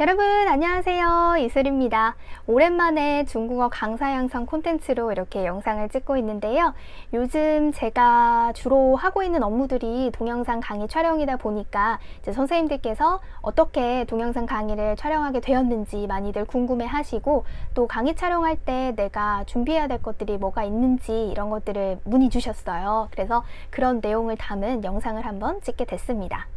여러분 안녕하세요. 이슬입니다. 오랜만에 중국어 강사 양성 콘텐츠로 이렇게 영상을 찍고 있는데요. 요즘 제가 주로 하고 있는 업무들이 동영상 강의 촬영이다 보니까 선생님들께서 어떻게 동영상 강의를 촬영하게 되었는지 많이들 궁금해 하시고 또 강의 촬영할 때 내가 준비해야 될 것들이 뭐가 있는지 이런 것들을 문의 주셨어요. 그래서 그런 내용을 담은 영상을 한번 찍게 됐습니다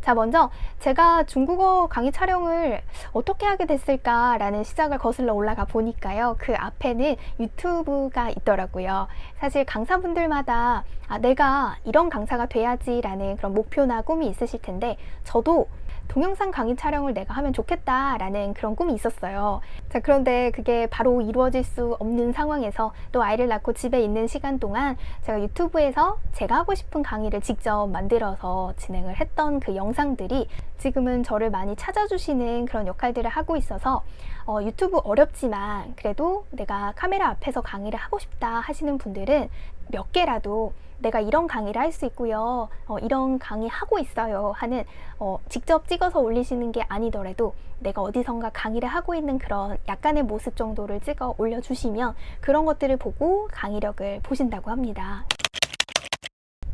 자, 먼저 제가 중국어 강의 촬영을 어떻게 하게 됐을까라는 시작을 거슬러 올라가 보니까요. 그 앞에는 유튜브가 있더라고요. 사실 강사분들마다 아, 내가 이런 강사가 돼야지라는 그런 목표나 꿈이 있으실 텐데 저도 동영상 강의 촬영을 내가 하면 좋겠다라는 그런 꿈이 있었어요. 자, 그런데 그게 바로 이루어질 수 없는 상황에서 또 아이를 낳고 집에 있는 시간 동안 제가 유튜브에서 제가 하고 싶은 강의를 직접 만들어서 진행을 했던 그 영상들이 지금은 저를 많이 찾아주시는 그런 역할들을 하고 있어서 어, 유튜브 어렵지만 그래도 내가 카메라 앞에서 강의를 하고 싶다 하시는 분들은 몇 개라도 내가 이런 강의를 할 수 있고요. 어, 이런 강의 하고 있어요. 하는 어, 직접 찍어서 올리시는 게 아니더라도 내가 어디선가 강의를 하고 있는 그런 약간의 모습 정도를 찍어 올려주시면 그런 것들을 보고 강의력을 보신다고 합니다.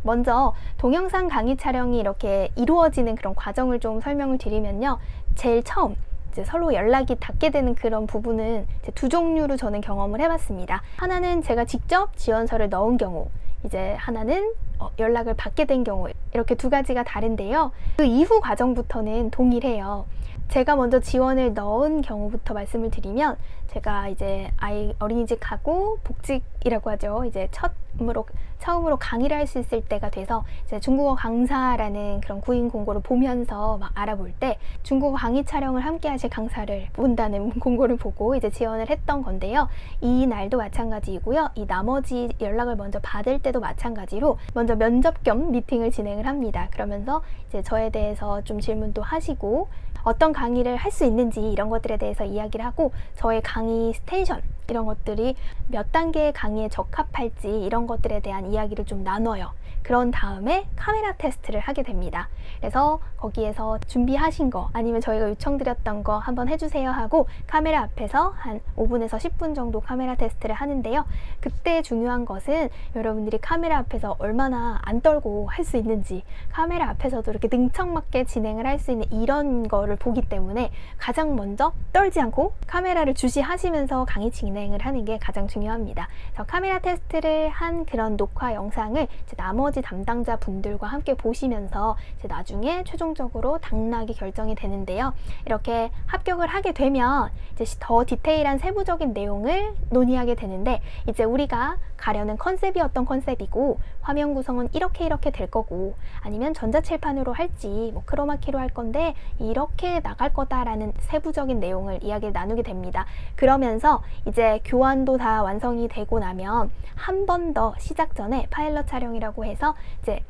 먼저 동영상 강의 촬영이 이렇게 이루어지는 그런 과정을 좀 설명을 드리면요. 제일 처음 서로 연락이 닿게 되는 그런 부분은 두 종류로 저는 경험을 해봤습니다. 하나는 제가 직접 지원서를 넣은 경우, 이제 하나는 어, 연락을 받게 된 경우 이렇게 두 가지가 다른데요. 그 이후 과정부터는 동일해요. 제가 먼저 지원을 넣은 경우부터 말씀을 드리면 제가 이제 아이 어린이집 가고 복직이라고 하죠. 이제 첫으로 처음으로 강의를 할 수 있을 때가 돼서 이제 중국어 강사라는 그런 구인 공고를 보면서 막 알아볼 때 중국어 강의 촬영을 함께 하실 강사를 본다는 공고를 보고 이제 지원을 했던 건데요. 이 날도 마찬가지이고요. 이 나머지 연락을 먼저 받을 때도 마찬가지로 먼저 면접 겸 미팅을 진행을 합니다. 그러면서 이제 저에 대해서 좀 질문도 하시고 어떤 강의를 할 수 있는지 이런 것들에 대해서 이야기를 하고 저의 강의 스테이션 이런 것들이 몇 단계의 강의에 적합할지 이런 것들에 대한 이야기를 좀 나눠요. 그런 다음에 카메라 테스트를 하게 됩니다. 그래서 거기에서 준비하신 거 아니면 저희가 요청드렸던 거 한번 해주세요 하고 카메라 앞에서 한 5분에서 10분 정도 카메라 테스트를 하는데요. 그때 중요한 것은 여러분들이 카메라 앞에서 얼마나 안 떨고 할 수 있는지 카메라 앞에서도 이렇게 능청맞게 진행을 할 수 있는 이런 거를 보기 때문에 가장 먼저 떨지 않고 카메라를 주시하시면서 강의 진행 을 하는 게 가장 중요합니다. 그래서 카메라 테스트를 한 그런 녹화 영상을 나머지 담당자 분들과 함께 보시면서 나중에 최종적으로 당락이 결정이 되는데요. 이렇게 합격을 하게 되면 이제 더 디테일한 세부적인 내용을 논의하게 되는데 이제 우리가 가려는 컨셉이 어떤 컨셉이고 화면 구성은 이렇게 이렇게 될 거고 아니면 전자칠판으로 할지 뭐 크로마키로 할 건데 이렇게 나갈 거다라는 세부적인 내용을 이야기를 나누게 됩니다. 그러면서 이제 교환도 다 완성이 되고 나면 한 번 더 시작 전에 파일럿 촬영이라고 해서 이제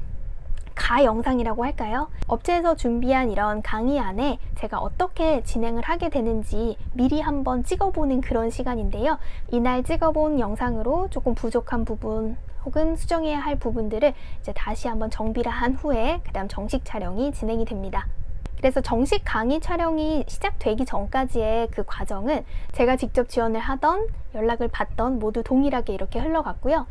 가 영상이라고 할까요? 업체에서 준비한 이런 강의 안에 제가 어떻게 진행을 하게 되는지 미리 한번 찍어보는 그런 시간인데요. 이날 찍어본 영상으로 조금 부족한 부분 혹은 수정해야 할 부분들을 이제 다시 한번 정비를 한 후에 그 다음 정식 촬영이 진행이 됩니다. 그래서 정식 강의 촬영이 시작되기 전까지의 그 과정은 제가 직접 지원을 하던 연락을 받던 모두 동일하게 이렇게 흘러갔고요.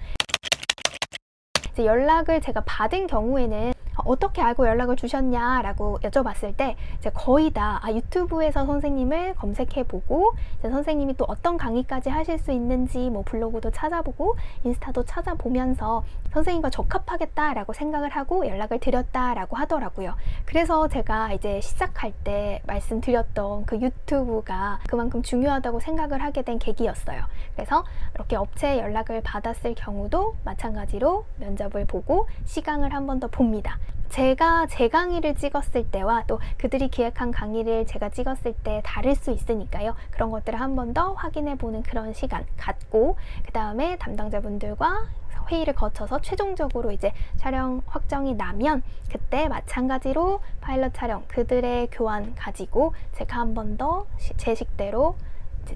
연락을 제가 받은 경우에는 어떻게 알고 연락을 주셨냐라고 여쭤봤을 때 이제 거의 다 아, 유튜브에서 선생님을 검색해보고 선생님이 또 어떤 강의까지 하실 수 있는지 뭐 블로그도 찾아보고 인스타도 찾아보면서 선생님과 적합하겠다라고 생각을 하고 연락을 드렸다라고 하더라고요. 그래서 제가 이제 시작할 때 말씀드렸던 그 유튜브가 그만큼 중요하다고 생각을 하게 된 계기였어요. 그래서 이렇게 업체 연락을 받았을 경우도 마찬가지로 면접을 보고 시강을 한 번 더 봅니다. 제가 제 강의를 찍었을 때와 또 그들이 기획한 강의를 제가 찍었을 때 다를 수 있으니까요. 그런 것들을 한 번 더 확인해 보는 그런 시간 갖고 그 다음에 담당자분들과 회의를 거쳐서 최종적으로 이제 촬영 확정이 나면 그때 마찬가지로 파일럿 촬영 그들의 교환 가지고 제가 한 번 더 제 식대로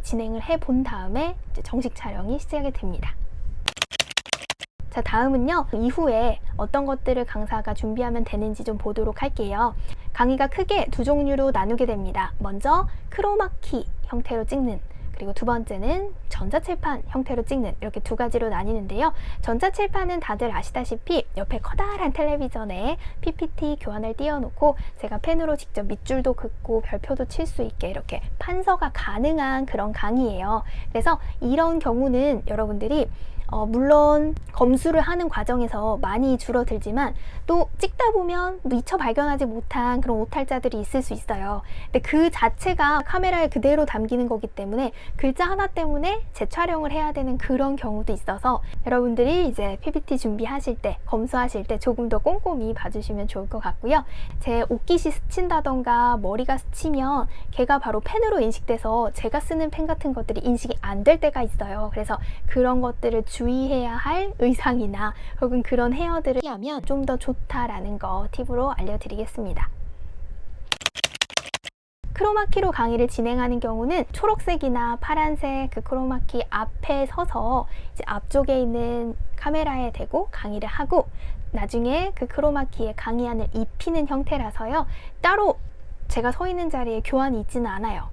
진행을 해 본 다음에 정식 촬영이 시작이 됩니다. 자, 다음은요. 이후에 어떤 것들을 강사가 준비하면 되는지 좀 보도록 할게요. 강의가 크게 두 종류로 나누게 됩니다. 먼저 크로마키 형태로 찍는 그리고 두 번째는 전자칠판 형태로 찍는 이렇게 두 가지로 나뉘는데요. 전자칠판은 다들 아시다시피 옆에 커다란 텔레비전에 PPT 교환을 띄워놓고 제가 펜으로 직접 밑줄도 긋고 별표도 칠 수 있게 이렇게 판서가 가능한 그런 강의예요. 그래서 이런 경우는 여러분들이 어, 물론 검수를 하는 과정에서 많이 줄어들지만 또 찍다 보면 미처 발견하지 못한 그런 오탈자들이 있을 수 있어요. 근데 그 자체가 카메라에 그대로 담기는 거기 때문에 글자 하나 때문에 재촬영을 해야 되는 그런 경우도 있어서 여러분들이 이제 PPT 준비하실 때, 검수하실 때 조금 더 꼼꼼히 봐주시면 좋을 것 같고요. 제 옷깃이 스친다던가 머리가 스치면 걔가 바로 펜으로 인식돼서 제가 쓰는 펜 같은 것들이 인식이 안 될 때가 있어요. 그래서 그런 것들을 주 의해야 할 의상이나 혹은 그런 헤어들을 하면 좀 더 좋다라는 거 팁으로 알려드리겠습니다. 크로마키로 강의를 진행하는 경우는 초록색이나 파란색 그 크로마키 앞에 서서 이제 앞쪽에 있는 카메라에 대고 강의를 하고 나중에 그 크로마키에 강의안을 입히는 형태라서요. 따로 제가 서 있는 자리에 교환이 있지는 않아요.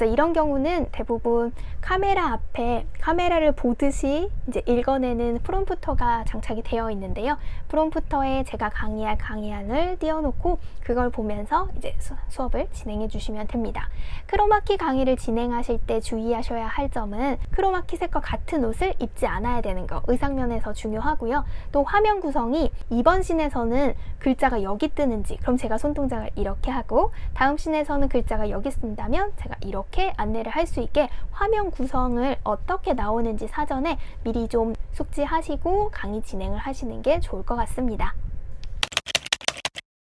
그래서 이런 경우는 대부분 카메라 앞에 카메라를 보듯이 이제 읽어내는 프롬프터가 장착이 되어 있는데요. 프롬프터에 제가 강의할 강의안을 띄워놓고 그걸 보면서 이제 수, 수업을 진행해 주시면 됩니다. 크로마키 강의를 진행하실 때 주의하셔야 할 점은 크로마키 색과 같은 옷을 입지 않아야 되는 거 의상면에서 중요하고요. 또 화면 구성이 이번 씬에서는 글자가 여기 뜨는지 그럼 제가 손동작을 이렇게 하고 다음 씬에서는 글자가 여기 쓴다면 제가 이렇게 안내를 할 수 있게 화면 구성을 어떻게 나오는지 사전에 미리 좀 숙지하시고 강의 진행을 하시는 게 좋을 것 같습니다.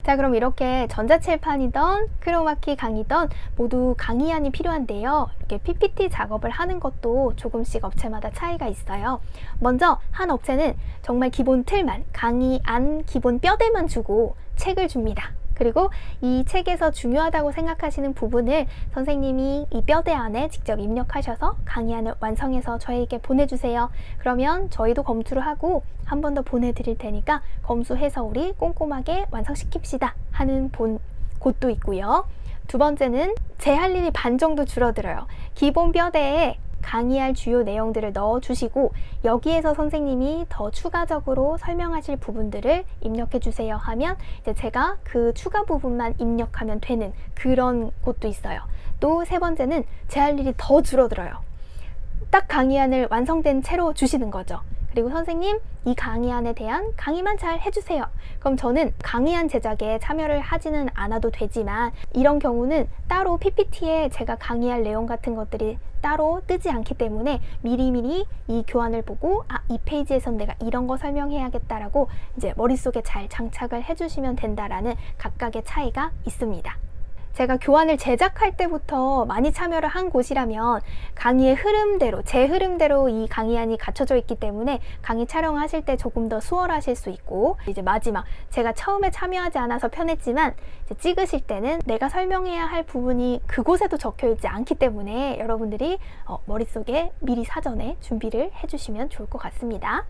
자 그럼 이렇게 전자칠판이던 크로마키 강의던 모두 강의안이 필요한데요. 이렇게 PPT 작업을 하는 것도 조금씩 업체마다 차이가 있어요. 먼저 한 업체는 정말 기본 틀만 강의안 기본 뼈대만 주고 책을 줍니다. 그리고 이 책에서 중요하다고 생각하시는 부분을 선생님이 이 뼈대 안에 직접 입력하셔서 강의안을 완성해서 저에게 보내주세요. 그러면 저희도 검수를 하고 한 번 더 보내드릴 테니까 검수해서 우리 꼼꼼하게 완성시킵시다 하는 본 곳도 있고요. 두 번째는 제 할 일이 반 정도 줄어들어요. 기본 뼈대에 강의할 주요 내용들을 넣어 주시고 여기에서 선생님이 더 추가적으로 설명하실 부분들을 입력해 주세요 하면 이제 제가 그 추가 부분만 입력하면 되는 그런 곳도 있어요. 또 세 번째는 제 할 일이 더 줄어들어요. 딱 강의안을 완성된 채로 주시는 거죠. 그리고 선생님 이 강의안에 대한 강의만 잘 해주세요. 그럼 저는 강의안 제작에 참여를 하지는 않아도 되지만 이런 경우는 따로 PPT에 제가 강의할 내용 같은 것들이 따로 뜨지 않기 때문에 미리미리 이 교환을 보고 아 이 페이지에선 내가 이런 거 설명해야겠다라고 이제 머릿속에 잘 장착을 해주시면 된다라는 각각의 차이가 있습니다. 제가 교환을 제작할 때부터 많이 참여를 한 곳이라면 강의의 흐름대로 제 흐름대로 이 강의안이 갖춰져 있기 때문에 강의 촬영하실 때 조금 더 수월하실 수 있고 이제 마지막 제가 처음에 참여하지 않아서 편했지만 찍으실 때는 내가 설명해야 할 부분이 그곳에도 적혀 있지 않기 때문에 여러분들이 어, 머릿속에 미리 사전에 준비를 해주시면 좋을 것 같습니다.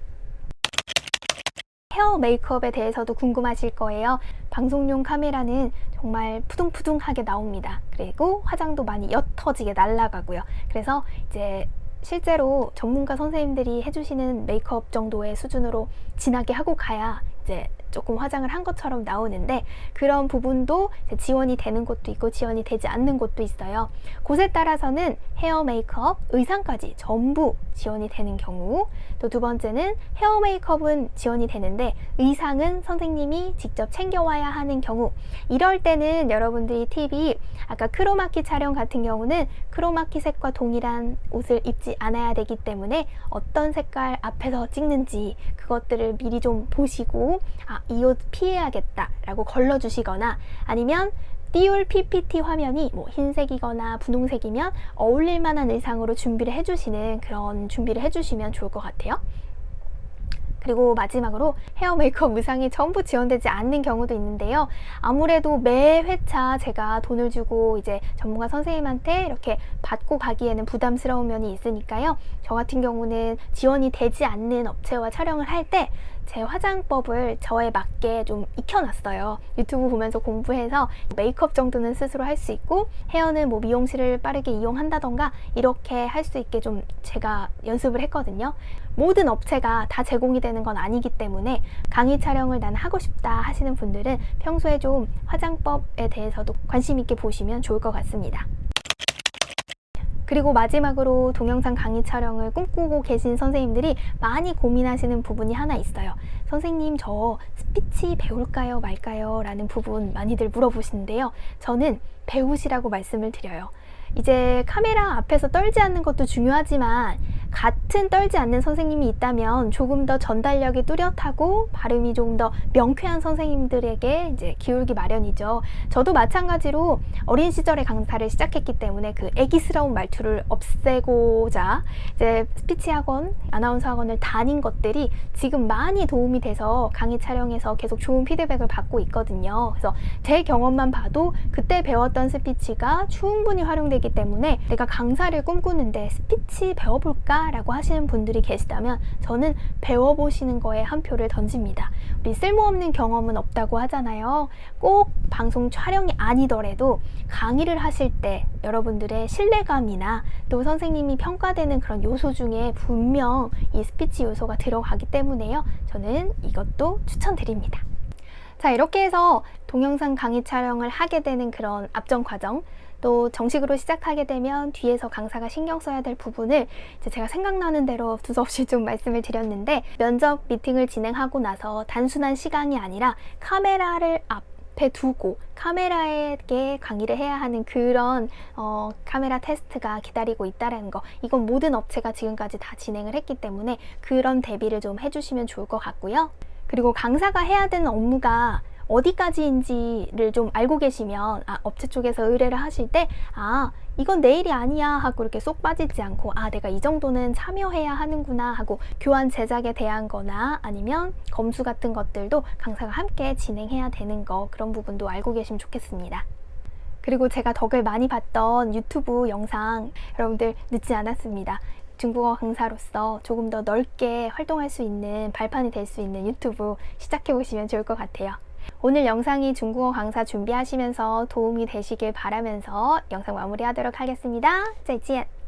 헤어 메이크업에 대해서도 궁금하실 거예요. 방송용 카메라는 정말 푸둥푸둥하게 나옵니다. 그리고 화장도 많이 옅어지게 날아가고요. 그래서 이제 실제로 전문가 선생님들이 해주시는 메이크업 정도의 수준으로 진하게 하고 가야 이제 조금 화장을 한 것처럼 나오는데 그런 부분도 지원이 되는 곳도 있고 지원이 되지 않는 곳도 있어요. 곳에 따라서는 헤어 메이크업, 의상까지 전부 지원이 되는 경우 또 두 번째는 헤어 메이크업은 지원이 되는데 의상은 선생님이 직접 챙겨와야 하는 경우 이럴 때는 여러분들이 팁이 아까 크로마키 촬영 같은 경우는 크로마키 색과 동일한 옷을 입지 않아야 되기 때문에 어떤 색깔 앞에서 찍는지 그것들을 미리 좀 보시고 아, 이 옷 피해야겠다 라고 걸러주시거나 아니면 띄울 PPT 화면이 뭐 흰색이거나 분홍색이면 어울릴 만한 의상으로 준비를 해주시는 그런 준비를 해주시면 좋을 것 같아요. 그리고 마지막으로 헤어 메이크업 의상이 전부 지원되지 않는 경우도 있는데요. 아무래도 매 회차 제가 돈을 주고 이제 전문가 선생님한테 이렇게 받고 가기에는 부담스러운 면이 있으니까요. 저 같은 경우는 지원이 되지 않는 업체와 촬영을 할 때 제 화장법을 저에 맞게 좀 익혀놨어요. 유튜브 보면서 공부해서 메이크업 정도는 스스로 할 수 있고 헤어는 뭐 미용실을 빠르게 이용한다던가 이렇게 할 수 있게 좀 제가 연습을 했거든요. 모든 업체가 다 제공이 되는 건 아니기 때문에 강의 촬영을 난 하고 싶다 하시는 분들은 평소에 좀 화장법에 대해서도 관심 있게 보시면 좋을 것 같습니다. 그리고 마지막으로 동영상 강의 촬영을 꿈꾸고 계신 선생님들이 많이 고민하시는 부분이 하나 있어요. 선생님, 저 스피치 배울까요, 말까요? 라는 부분 많이들 물어보시는데요. 저는 배우시라고 말씀을 드려요. 이제 카메라 앞에서 떨지 않는 것도 중요하지만 같은 떨지 않는 선생님이 있다면 조금 더 전달력이 뚜렷하고 발음이 조금 더 명쾌한 선생님들에게 이제 기울기 마련이죠. 저도 마찬가지로 어린 시절에 강사를 시작했기 때문에 그 애기스러운 말투를 없애고자 이제 스피치 학원, 아나운서 학원을 다닌 것들이 지금 많이 도움이 돼서 강의 촬영에서 계속 좋은 피드백을 받고 있거든요. 그래서 제 경험만 봐도 그때 배웠던 스피치가 충분히 활용 되기 때문에 내가 강사를 꿈꾸는데 스피치 배워볼까? 라고 하시는 분들이 계시다면 저는 배워보시는 거에 한 표를 던집니다. 우리 쓸모없는 경험은 없다고 하잖아요. 꼭 방송 촬영이 아니더라도 강의를 하실 때 여러분들의 신뢰감이나 또 선생님이 평가되는 그런 요소 중에 분명 이 스피치 요소가 들어가기 때문에요. 저는 이것도 추천드립니다. 자, 이렇게 해서 동영상 강의 촬영을 하게 되는 그런 앞전 과정, 또 정식으로 시작하게 되면 뒤에서 강사가 신경 써야 될 부분을 이제 제가 생각나는 대로 두서없이 좀 말씀을 드렸는데 면접 미팅을 진행하고 나서 단순한 시간이 아니라 카메라를 앞 앞에 두고 카메라에게 강의를 해야 하는 그런 어, 카메라 테스트가 기다리고 있다라는 거 이건 모든 업체가 지금까지 다 진행을 했기 때문에 그런 대비를 좀 해주시면 좋을 것 같고요. 그리고 강사가 해야 되는 업무가 어디까지인지를 좀 알고 계시면 아, 업체 쪽에서 의뢰를 하실 때 아, 이건 내 일이 아니야 하고 이렇게 쏙 빠지지 않고 아, 내가 이 정도는 참여해야 하는구나 하고 교환 제작에 대한 거나 아니면 검수 같은 것들도 강사가 함께 진행해야 되는 거 그런 부분도 알고 계시면 좋겠습니다. 그리고 제가 덕을 많이 봤던 유튜브 영상 여러분들 늦지 않았습니다. 중국어 강사로서 조금 더 넓게 활동할 수 있는 발판이 될 수 있는 유튜브 시작해 보시면 좋을 것 같아요. 오늘 영상이 중국어 강사 준비하시면서 도움이 되시길 바라면서 영상 마무리하도록 하겠습니다. 再见.